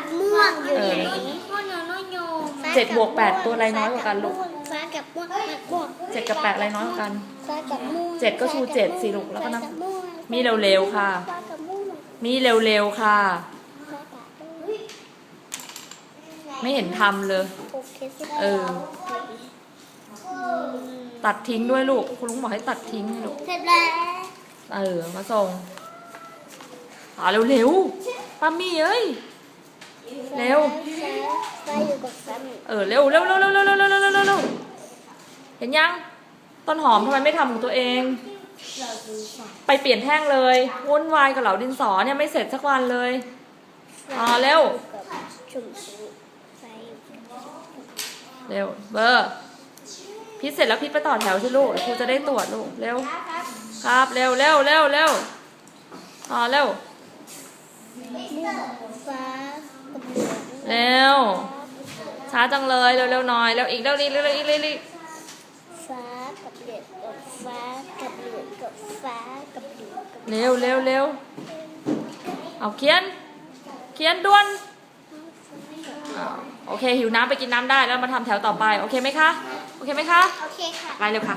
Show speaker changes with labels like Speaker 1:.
Speaker 1: กับม่วงอยู่
Speaker 2: เออ
Speaker 1: ไหน
Speaker 3: พ่อโยโนโย
Speaker 1: ฟ้า
Speaker 2: เจ็ดบวกแปดตัวอะไรน้อยกว่ากันลูก
Speaker 1: ฟ้ากับม่วงฟ้ากับม่วง
Speaker 2: เจ็ดกับแปดอะไรน้อยกว่ากัน
Speaker 1: ฟ้ากับม่วง
Speaker 2: เจ็ดก็ชูเจ็ดสิลูกแล้วก็นับ
Speaker 1: ฟ้าบม่วง
Speaker 2: มีเร็วๆค่ะ
Speaker 1: ฟ้ากับม่วง
Speaker 2: มีเร็วๆค่ะ
Speaker 1: ฟ้ากับม่วง
Speaker 2: ไม่เห็นทำเลย
Speaker 1: โอเคสิ
Speaker 2: เออ ตัดทิ้งด้วยลูก คุณลุงบอกให้ตัดทิ้งให้ลูก
Speaker 1: เสร็จแล้ว
Speaker 2: เออ มาส่งอ่าเร็วๆป้ามี่เอ้ย เร็ว
Speaker 1: ฟ้าอยู่กับฟ้าหนึ่ง
Speaker 2: เออเร็วเร็วเร็วเร็วเร็วเร็วเร็วเร็วเร็วเห็นยัง ต้นหอมทำไมไม่ทำของตัวเอง ไปเปลี่ยนแท่งเลยวุ่นวายกับเหลาดินสอเนี่ยไม่เสร็จสักวันเลยอ่าเร็วเร็วเบอร์พิษเสร็จแล้วพิษไปต่อแถวสิลูกครูจะได้ตรวจลูกเร็ว ครับเร็วเร็วเร็วเร็วอ่าเร็ว
Speaker 1: ฟ้า เร็
Speaker 2: ว ช้าจังเลยเร็วเร็วหน่อยเร็วอีกเร็วอีกเร็วอีกเร็วอีก
Speaker 1: ฟ้ากับเหลืองกับฟ้ากับเหลืองกับฟ้ากับเหลืองกับ
Speaker 2: เร็วเร็วเร็วเอาเขียน เขียนด่วนโอเคหิวน้ำไปกินน้ำได้แล้วมาทำแถวต่อไป โอเคไหมคะ โอเคไหมคะ
Speaker 1: โอเคค่ะ
Speaker 2: ไปเร็วค่ะ